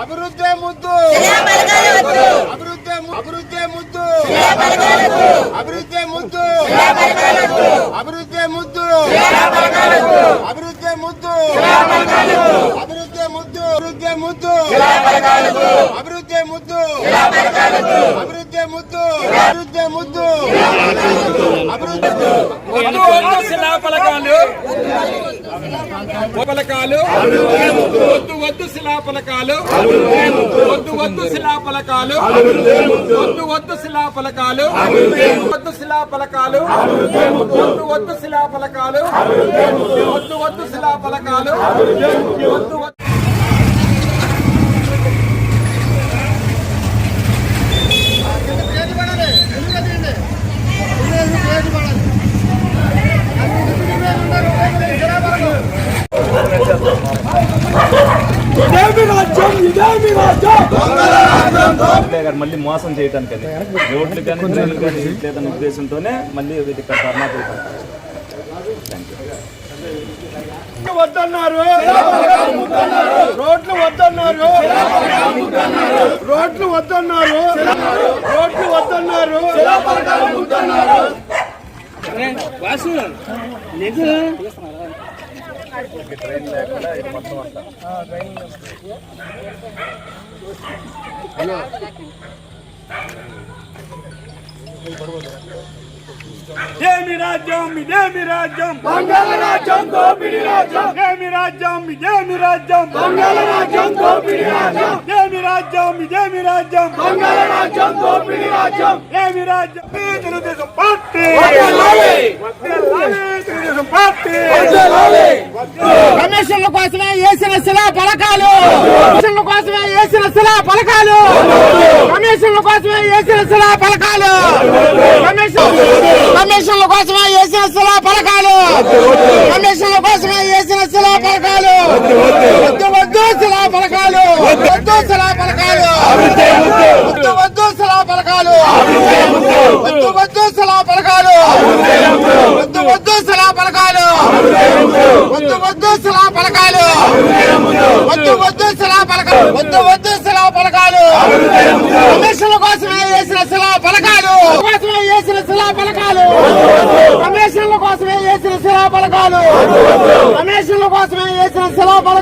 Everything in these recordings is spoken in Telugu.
అభివృద్ధి ముద్దు అభివృద్ధి ము- అభివృద్ధి ముద్దు అభివృద్ధి ముద్దు అభివృద్ధి ముద్దు అభివృద్ధి ముద్దు అభివృద్ధి ముద్దు అభివృద్ధి ముద్దు అభివృద్ధి ముద్దు అభివృద్ధి ముద్దు అభివృద్ధి ముద్దు అభివృద్ధి ముద్దు వద్దు శిలా పలకాలు వద్దు వద్దు శిలా పలకాలు వద్దు వద్దు శిలా పలకాలు వద్దు వద్దు శిలా పలకాలు వద్దు శిలా పలకాలు వద్దు వద్దు శిలా పలకాలు వద్దు వద్దు శిలా పలకాలు వద్దు వద్దు ఎమ్మెల్యే గారు మళ్ళీ మోసం చేయడానికి అది. రోడ్లు కానీ కానీ లేదన్న ఉద్దేశంతోనే మళ్ళీ వీటి ఇక్కడ ధర్నా వద్దన్నారు. రోడ్లు వద్దన్నారు. రోడ్లు వద్దన్నారు. రోడ్లు వద్దన్నారు. ట్రైన్ లేకుండా ఇది మొత్తం అట్లా హలో. ఇదేమి రాజ్యం ఇదేమి రాజ్యం? బంగాళ రాజ్యం దోపిడి రాజ్యం. ఇదేమి రాజ్యం ఇదేమి రాజ్యం? బంగాళ రాజ్యం దోపిడి రాజ్యం. ఇదేమి రాజ్యం ఇదేమి రాజ్యం? బంగాళ రాజ్యం దోపిడి రాజ్యం. ఏమి రాజ్యం? తెలుగుదేశం పార్టీ! తెలుగుదేశం పార్టీ! కమిషన్ల కోసమే వేసిన శిలా పలకాలు! కమిషన్ల కోసమే వేసిన శిలా పలకాలు! కమిషన్ల కోసమే వేసిన పలకాలు కమిషన్ల కోసమే వేసిన శిలా పథకాలు కమిషన్ల కోసమే వేసిన శిలా పథకాలు వద్దు వద్దు శిలా పథకాలు వద్దు శిలా పథకాలు వద్దు వద్దు శిలా పథకాలు వద్దు వద్దు శిలా పథకాలు వద్దు వద్దు శిలా పథకాలు వద్దు వద్దు శిలా పథకాలు వద్దు వద్దు శిలా పథకాలు వద్దు వద్దు శిలా పథకాలు కమిషన్ల కోసమే వేసిన శిలా పలకాలు కోసమే వేసిన శిలా పలకాలు కమిషన్ల కోసమే వేసిన శిలా పలకాలు కమిషన్ల కోసమే వేసిన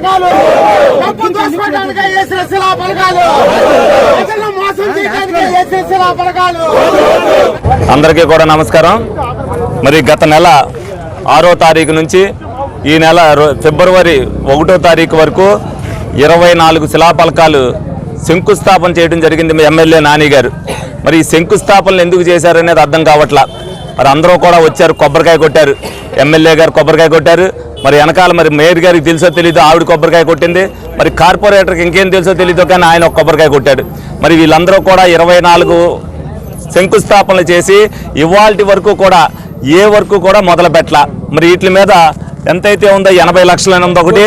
శిలా పలకాలు డబ్బు దోసుకోవడానికి వేసిన శిలా పలకాలు ప్రజలను మోసం చేయడానికి వేసిన శిలా పలకాలు అందరికీ కూడా నమస్కారం. మరి గత నెల ఆరో తారీఖు నుంచి ఈ నెల ఫిబ్రవరి ఒకటో తారీఖు వరకు ఇరవై నాలుగు శిలాఫలకాలు శంకుస్థాపన చేయడం జరిగింది మీ ఎమ్మెల్యే నాని గారు. మరి ఈ శంకుస్థాపనలు ఎందుకు చేశారనేది అర్థం కావట్లా. మరి అందరూ కూడా వచ్చారు కొబ్బరికాయ కొట్టారు. ఎమ్మెల్యే గారు కొబ్బరికాయ కొట్టారు. మరి వెనకాల మరి మేయర్ గారికి తెలుసో తెలీదు ఆవిడ కొబ్బరికాయ కొట్టింది. మరి కార్పొరేటర్కి ఇంకేం తెలుసో తెలీదు కానీ ఆయన ఒక కొబ్బరికాయ కొట్టాడు. మరి వీళ్ళందరూ కూడా ఇరవై నాలుగు శంకుస్థాపనలు చేసి ఇవాల్టి వరకు కూడా ఏ వరకు కూడా మొదలు పెట్టాల మరి వీటి మీద ఎంతైతే ఉందో ఎనభై లక్షలైనంత ఒకటి.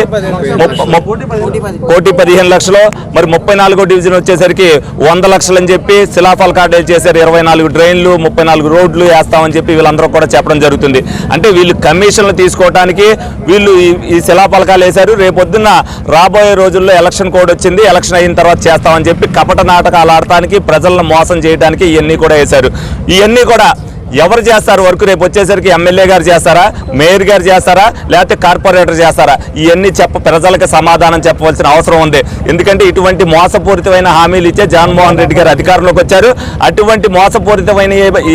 కోటి పదిహేను లక్షలు. మరి ముప్పై నాలుగో డివిజన్ వచ్చేసరికి వంద లక్షలు అని చెప్పి శిలాఫల్ కార్డులు చేశారు. ఇరవై నాలుగు డ్రైన్లు ముప్పై నాలుగు రోడ్లు వేస్తామని చెప్పి వీళ్ళందరూ కూడా చెప్పడం జరుగుతుంది. అంటే వీళ్ళు కమిషన్లు తీసుకోవడానికి వీళ్ళు ఈ- ఈ శిలాఫలకాలు వేశారు. రేపొద్దున్న రాబోయే రోజుల్లో ఎలక్షన్ కోడ్ వచ్చింది. ఎలక్షన్ అయిన తర్వాత చేస్తామని చెప్పి కపట నాటకాలు ఆడటానికి ప్రజలను మోసం చేయడానికి ఇవన్నీ కూడా వేశారు. ఇవన్నీ కూడా ఎవరు చేస్తారు వర్క్? రేపు వచ్చేసరికి ఎమ్మెల్యే గారు చేస్తారా? మేయర్ గారు చేస్తారా? లేకపోతే కార్పొరేటర్ చేస్తారా? ఇవన్నీ చెప్ప ప్రజలకు సమాధానం చెప్పవలసిన అవసరం ఉంది. ఎందుకంటే ఇటువంటి మోసపూరితమైన హామీలు ఇచ్చే జగన్మోహన్ రెడ్డి గారు అధికారంలోకి వచ్చారు. అటువంటి మోసపూరితమైన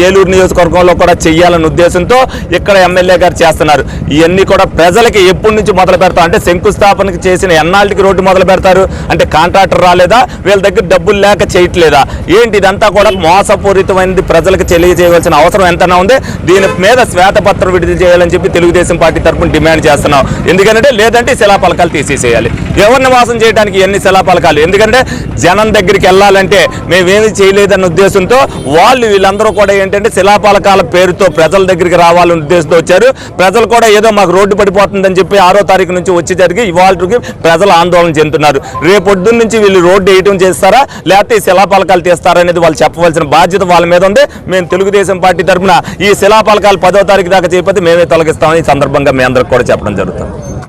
ఏలూరు నియోజకవర్గంలో కూడా చేయాలనే ఉద్దేశంతో ఇక్కడ ఎమ్మెల్యే గారు చేస్తున్నారు. ఇవన్నీ కూడా ప్రజలకి ఎప్పటి నుంచి మొదలు పెడతారు అంటే శంకుస్థాపనకి చేసిన ఎన్నాళ్ళకి రోడ్డు మొదలు పెడతారు? అంటే కాంట్రాక్టర్ రాలేదా? వీళ్ళ దగ్గర డబ్బులు లేక చేయట్లేదా? ఏంటి ఇదంతా కూడా మోసపూరితమైనది ప్రజలకు తెలియజేయవలసిన అవసరం ఎంతనా ఉంది? దీని మీద శ్వేతపత్రం విడుదల చేయాలని చెప్పి తెలుగుదేశం పార్టీ తరఫున డిమాండ్ చేస్తున్నాం. ఎందుకంటే లేదంటే శిలాపలకాలు తీసేసేయాలి. ఎవరిని మోసం చేయడానికి ఎన్ని శిలాపలకాలు ఎందుకంటే జనం దగ్గరికి వెళ్ళాలంటే మేమేమి చేయలేదన్న ఉద్దేశంతో వాళ్ళు వీళ్ళందరూ కూడా ఏంటంటే శిలాపలకాల పేరుతో ప్రజల దగ్గరికి రావాలని ఉద్దేశంతో వచ్చారు. ప్రజలు కూడా ఏదో మాకు రోడ్డు పడిపోతుందని చెప్పి ఆరో తారీఖు నుంచి వచ్చి జరిగి ఇవాళకి ప్రజలు ఆందోళన చెందుతున్నారు. రేపొద్దున్న నుంచి వీళ్ళు రోడ్డు వేయటం చేస్తారా? లేకపోతే శిలా శిలాపలకాలు తీస్తారా అనేది వాళ్ళు చెప్పవలసిన బాధ్యత వాళ్ళ మీద ఉంది. మేము తెలుగుదేశం పార్టీ తరఫున ఈ శిలాపలకాలు పదో తారీఖు దాకా చేయకపోతే మేమే తొలగిస్తామని ఈ సందర్భంగా మీ అందరికి కూడా చెప్పడం జరుగుతుంది.